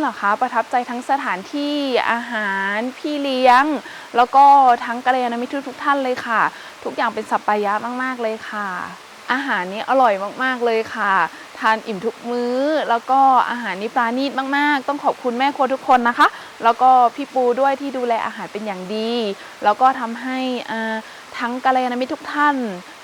เหรอคะประทับใจทั้งสถานที่อาหารพี่เลี้ยง แล้วก็ทั้งกัลยาณมิตรทุกท่านเลยค่ะ ทุกอย่างเป็นสัปปายะมาก ๆ เลยค่ะ อาหารนี้อร่อยมากๆเลยค่ะ ทานอิ่มทุกมื้อ แล้วก็อาหารนี้ปราณีตมาก ๆ ต้องขอบคุณแม่ครัวทุกคนนะคะ แล้วก็พี่ปูด้วยที่ดูแลอาหารเป็นอย่างดี แล้วก็ทำให้ทั้งกัลยาณมิตรทุกท่าน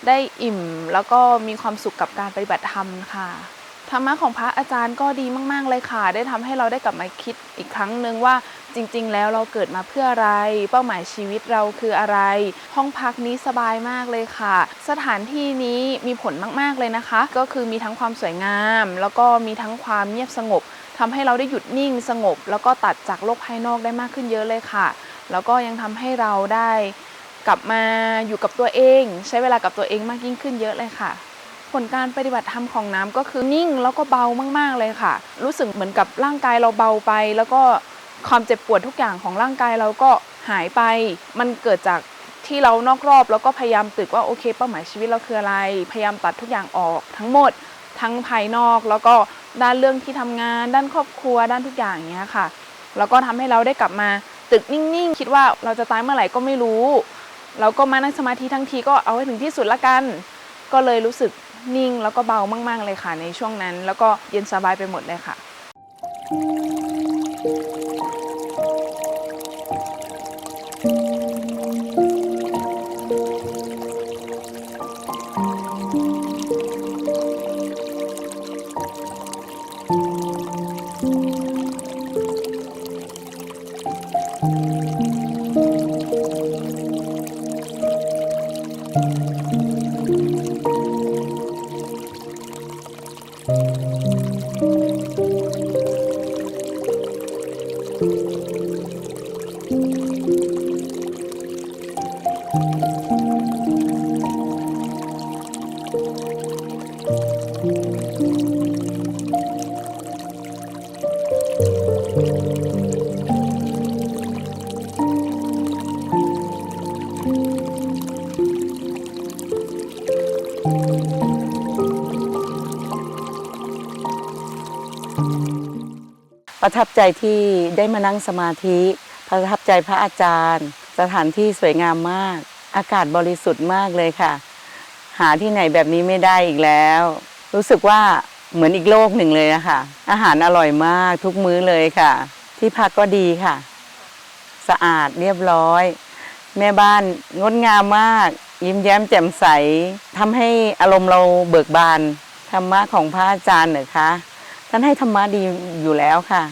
ได้อิ่ม แล้วก็มีความสุขกับการปฏิบัติธรรมค่ะ ธรรมะของพระอาจารย์ก็ดีมาก ๆ เลยค่ะ ได้ทำให้เราได้กลับมาคิดอีกครั้งหนึ่งว่าจริง ๆ แล้วเราเกิดมาเพื่ออะไร เป้าหมายชีวิตเราคืออะไร ห้องพักนี้สบายมากเลยค่ะ สถานที่นี้มีผลมาก ๆ เลยนะคะ ก็คือมีทั้งความสวยงาม แล้วก็มีทั้งความเงียบสงบทำให้เราได้หยุดนิ่งสงบ แล้วก็ตัดจากโลกภายนอกได้มากขึ้นเยอะเลยค่ะ แล้วก็ยังทำให้เราได้กลับมาอยู่กับตัวเอง ใช้เวลากับตัวเองมากยิ่งขึ้นเยอะเลยค่ะ ผลการปฏิบัติธรรมของน้ำก็คือนิ่งแล้วก็เบามากๆเลยค่ะ รู้สึกเหมือนกับร่างกายเราเบาไป แล้วก็ความเจ็บปวดทุกอย่างของร่างกายเราก็หายไป มันเกิดจากที่เรานอกรอบแล้วก็พยายามตึกว่าโอเค เป้าหมายชีวิตเราคืออะไร พยายามตัดทุกอย่างออกทั้งหมดทั้งภายนอกแล้วก็ด้านเรื่องที่ทำงาน ด้านครอบครัวด้านทุกอย่างอย่างเงี้ยค่ะ แล้วก็ทำให้เราได้กลับมาตึกนิ่งๆ คิดว่าเราจะตายเมื่อไหร่ก็ไม่รู้ เราก็มานั่งสมาธิทั้งทีก็เอาให้ถึงที่สุดละกัน ก็เลยรู้สึกนิ่งแล้วก็เบามาก ๆ เลยค่ะในช่วงนั้น แล้วก็เย็นสบายไปหมดเลยค่ะ ประทับใจที่ได้มานั่งสมาธิ ประทับใจพระอาจารย์ สถานที่สวยงามมาก อากาศบริสุทธิ์มากเลยค่ะ หาที่ไหนแบบนี้ไม่ได้อีกแล้ว รู้สึกว่าเหมือนอีกโลกหนึ่งเลยนะคะอาหารอร่อยมากทุกมื้อเลยค่ะ ที่พักก็ดีค่ะ สะอาดเรียบร้อย แม่บ้านงดงามมาก ยิ้มแย้มแจ่มใสทำให้อารมณ์เราเบิกบานธรรมะของพระอาจารย์เหรอคะ ท่านให้ธรรมะดีอยู่แล้วค่ะ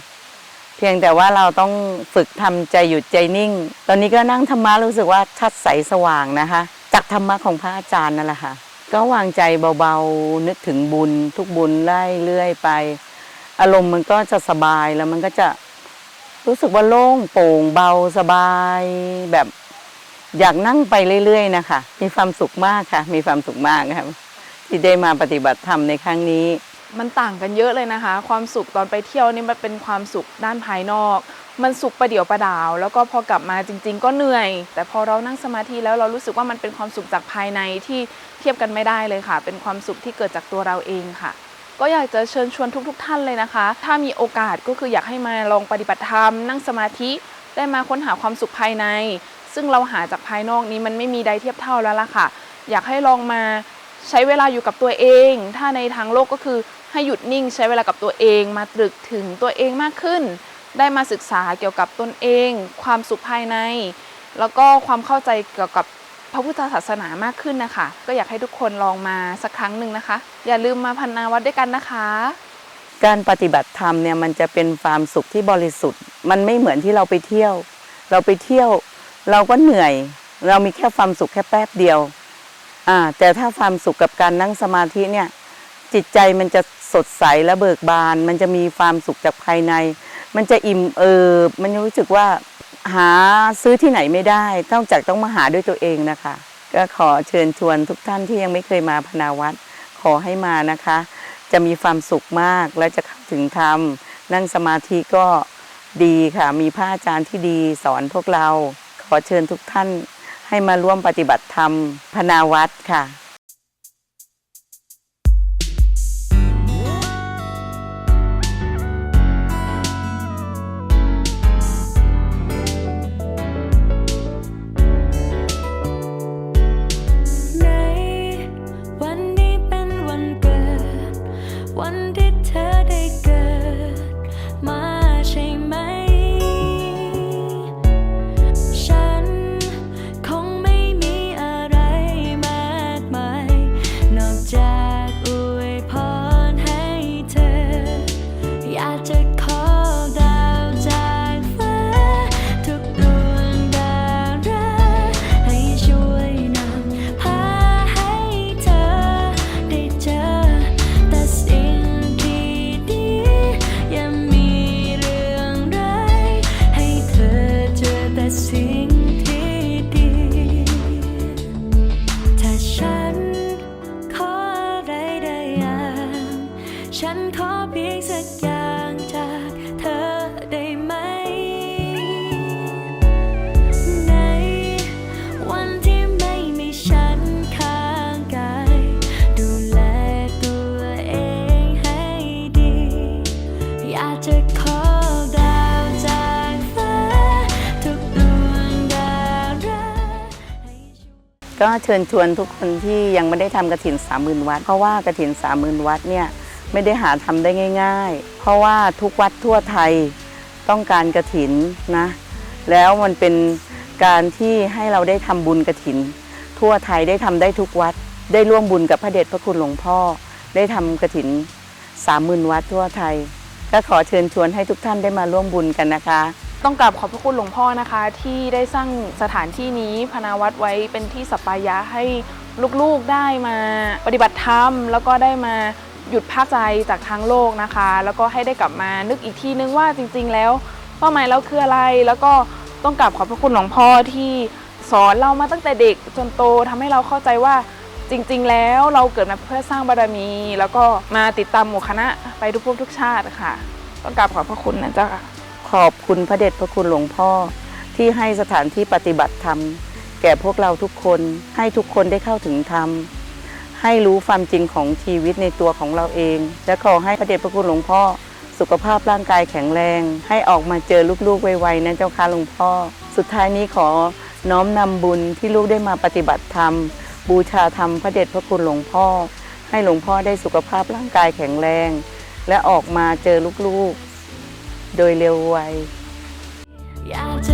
เพียงแต่ว่าเราต้องฝึกทำใจหยุดใจนิ่ง ตอนนี้ก็นั่งธรรมะรู้สึกว่าชัดใสสว่างนะคะ จากธรรมะของพระอาจารย์นั่นแหละค่ะ ก็วางใจเบาๆนึกถึงบุญ ทุกบุญไล่เรื่อยไป อารมณ์มันก็จะสบายแล้วมันก็จะรู้สึกว่าโล่งโปร่งเบาสบายแบบอยากนั่งไปเรื่อยๆนะคะ มีความสุขมากค่ะ มีความสุขมากค่ะที่ได้มาปฏิบัติธรรมในครั้งนี้ มันต่างกันเยอะเลยนะคะ ความสุขตอนไปเที่ยวนี่มันเป็นความสุขด้านภายนอก มันสุขประเดี๋ยวประดาว แล้วก็พอกลับมาจริง ๆ ก็เหนื่อย แต่พอเรานั่งสมาธิแล้วเรารู้สึกว่ามันเป็นความสุขจากภายในที่เทียบกันไม่ได้เลยค่ะ เป็นความสุขที่เกิดจากตัวเราเองค่ะก็อยากจะเชิญชวนทุกๆท่านเลยนะคะ ถ้ามีโอกาสก็คืออยากให้มาลองปฏิบัติธรรม นั่งสมาธิ ได้มาค้นหาความสุขภายใน ซึ่งเราหาจากภายนอกนี้มันไม่มีใดเทียบเท่าแล้วล่ะค่ะ อยากให้ลองมา ใช้เวลาอยู่กับตัวเอง ถ้าในทางโลกก็คือให้หยุดนิ่งใช้เวลากับตัวเอง มาตรึกถึงตัวเองมากขึ้น ได้มาศึกษาเกี่ยวกับตนเอง ความสุขภายใน แล้วก็ความเข้าใจเกี่ยวกับพระพุทธศาสนามากขึ้นนะคะ ก็อยากให้ทุกคนลองมาสักครั้งหนึ่งนะคะ อย่าลืมมาพันนาวัดด้วยกันนะคะ การปฏิบัติธรรมเนี่ยมันจะเป็นความสุขที่บริสุทธิ์ มันไม่เหมือนที่เราไปเที่ยว เราไปเที่ยว เราก็เหนื่อย เรามีแค่ความสุขแค่แป๊บเดียว อ่าแต่ถ้าความสุขกับการนั่งสมาธิเนี่ยจิตใจมันจะสดใสและเบิกบาน มันจะมีความสุขจากภายใน มันจะอิ่มเอิบมันจะรู้สึกว่าหาซื้อที่ไหนไม่ได้นอกจากต้องมาหาด้วยตัวเองนะคะ ก็ขอเชิญชวนทุกท่านที่ยังไม่เคยมาพนาวัดขอให้มานะคะ จะมีความสุขมากและจะเข้าถึงธรรมนั่งสมาธิก็ดีค่ะ มีพระอาจารย์ที่ดีสอนพวกเรา ขอเชิญทุกท่าน ให้มาร่วมปฏิบัติธรรมพนาวัดค่ะ ก็เชิญชวนทุกคนที่ยังไม่ได้ทำกระถินสามหมื่นวัด เพราะว่ากระถินสามหมื่นวัดเนี่ยไม่ได้หาทำได้ง่าย ๆ เพราะว่าทุกวัดทั่วไทยต้องการกระถินนะ แล้วมันเป็นการที่ให้เราได้ทำบุญกระถิน ทั่วไทยได้ทำได้ทุกวัด ได้ร่วมบุญกับพระเดชพระคุณหลวงพ่อ ได้ทำกระถินสามหมื่นวัดทั่วไทย ก็ขอเชิญชวนให้ทุกท่านได้มาร่วมบุญกันนะคะ ต้องกราบขอบพระคุณหลวงพ่อนะคะ ที่ได้สร้างสถานที่นี้พนาวัดไว้เป็นที่สัปปายะให้ลูกๆได้มาปฏิบัติธรรม แล้วก็ได้มาหยุดภาคใจจากทางโลกนะคะ แล้วก็ให้ได้กลับมานึกอีกทีนึงว่าจริง ๆ แล้วเป้าหมายเราคืออะไร แล้วก็ต้องกราบขอบพระคุณหลวงพ่อที่สอนเรามาตั้งแต่เด็กจนโตทำให้เราเข้าใจว่าจริง ๆ แล้วเราเกิดมาเพื่อสร้างบารมี แล้วก็มาติดตามหมู่คณะไปทุกภพทุกชาติค่ะ ต้องกราบขอบพระคุณนะเจ้าค่ะ ขอบคุณพระเดชพระคุณหลวงพ่อ ที่ให้สถานที่ปฏิบัติธรรม แก่พวกเราทุกคนให้ทุกคนได้เข้าถึงธรรม ให้รู้ความจริงของชีวิตในตัวของเราเอง และขอให้พระเดชพระคุณหลวงพ่อ สุขภาพร่างกายแข็งแรง ให้ออกมาเจอลูกๆไวๆนะเจ้าค่ะหลวงพ่อ สุดท้ายนี้ขอน้อมนำบุญที่ลูกได้มาปฏิบัติธรรม บูชาธรรมพระเดชพระคุณหลวงพ่อ ให้หลวงพ่อได้สุขภาพร่างกายแข็งแรง และออกมาเจอลูกๆ โดยเร็วไวอยากจะ